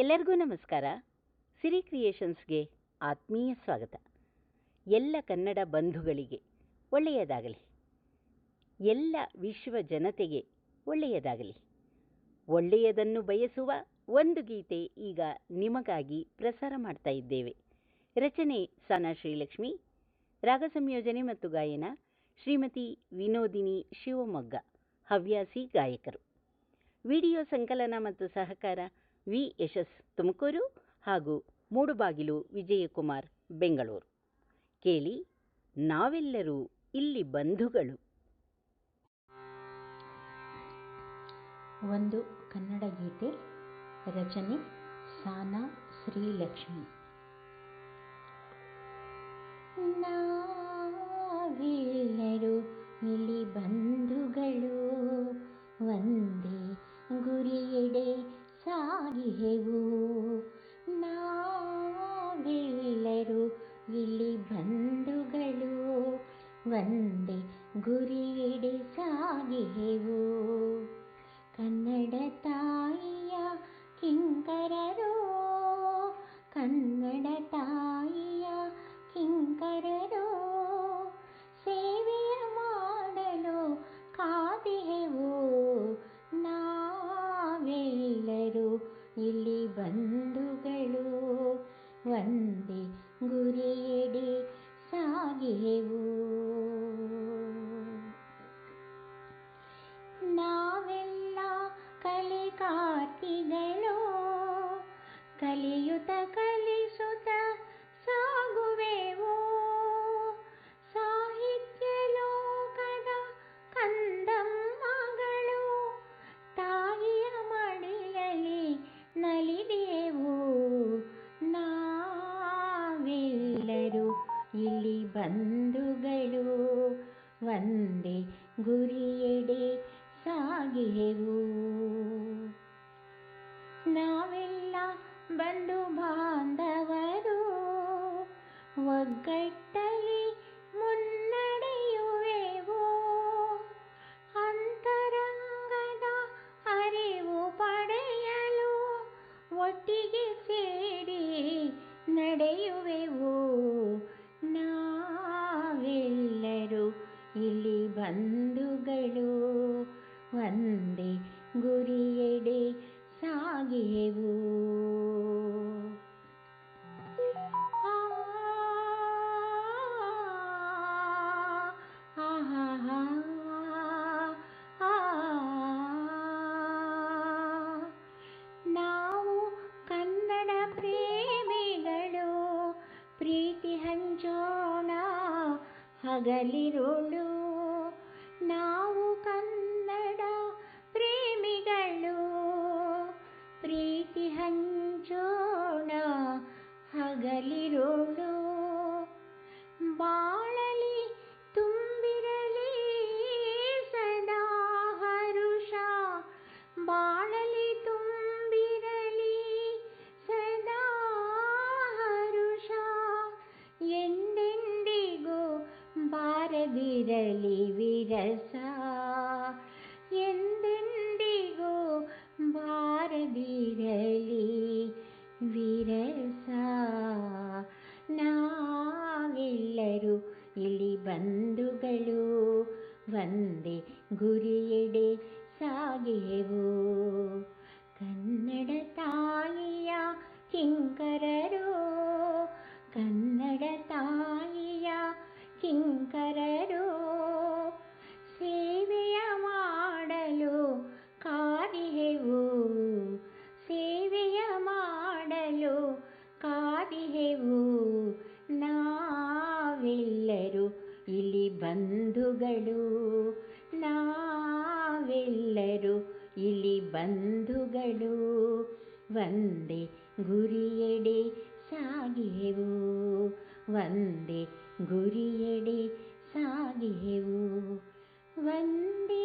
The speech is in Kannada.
ಎಲ್ಲರಿಗೂ ನಮಸ್ಕಾರ. ಸಿರಿ ಕ್ರಿಯೇಷನ್ಸ್ಗೆ ಆತ್ಮೀಯ ಸ್ವಾಗತ. ಎಲ್ಲ ಕನ್ನಡ ಬಂಧುಗಳಿಗೆ ಒಳ್ಳೆಯದಾಗಲಿ. ಎಲ್ಲ ವಿಶ್ವ ಜನತೆಗೆ ಒಳ್ಳೆಯದಾಗಲಿ. ಒಳ್ಳೆಯದನ್ನು ಬಯಸುವ ಒಂದು ಗೀತೆ ಈಗ ನಿಮಗಾಗಿ ಪ್ರಸಾರ ಮಾಡ್ತಾ ಇದ್ದೇವೆ. ರಚನೆ ಸಾನಾ ಶ್ರೀಲಕ್ಷ್ಮಿ, ರಾಗ ಸಂಯೋಜನೆ ಮತ್ತು ಗಾಯನ ಶ್ರೀಮತಿ ವಿನೋದಿನಿ ಶಿವಮೊಗ್ಗ, ಹವ್ಯಾಸಿ ಗಾಯಕರು. ವಿಡಿಯೋ ಸಂಕಲನ ಮತ್ತು ಸಹಕಾರ ವಿ ಯಶಸ್ ತುಮಕೂರು ಹಾಗೂ ಮೂಡುಬಾಗಿಲು ವಿಜಯಕುಮಾರ್, ಬೆಂಗಳೂರು. ಕೇಳಿ ನಾವೆಲ್ಲರೂ ಇಲ್ಲಿ ಬಂಧುಗಳು. ಒಂದು ಕನ್ನಡ ಗೀತೆ ರಚನೆ ಸಾನಾ ಶ್ರೀಲಕ್ಷ್ಮಿ. ಗುರಿಯೆಡೆ ಸಾಗಿಹೆವು ಬಂಧುಗಳು ಒಂದೇ ಗುರಿಯೆಡೆ ಸಾಗಿಹೆವು ನಾವೆಲ್ಲ ಬಂಧು ಬಾಂಧವರು ಒಗ್ಗಟ್ಟಲಿ ಹಗಲಿರುಳು ನಾವು ಬಾರದಿರಲಿ ವಿರಸ ಎಂದೆಂದಿಗೂ ಬಾರದಿರಲಿ. ವಿರಸ ನಾವೆಲ್ಲರೂ ಇಲ್ಲಿ ಬಂಧುಗಳು ಒಂದೇ ಗುರಿಯೆಡೆ ಸಾಗಿಹೆವು ಒಂದೇ ಗುರಿಯೆಡೆ ಸಾಗಿಹೆವು ಒಂದೇ ಗುರಿಯೆಡೆ ಸಾಗಿಹೆವು ಒಂದೇ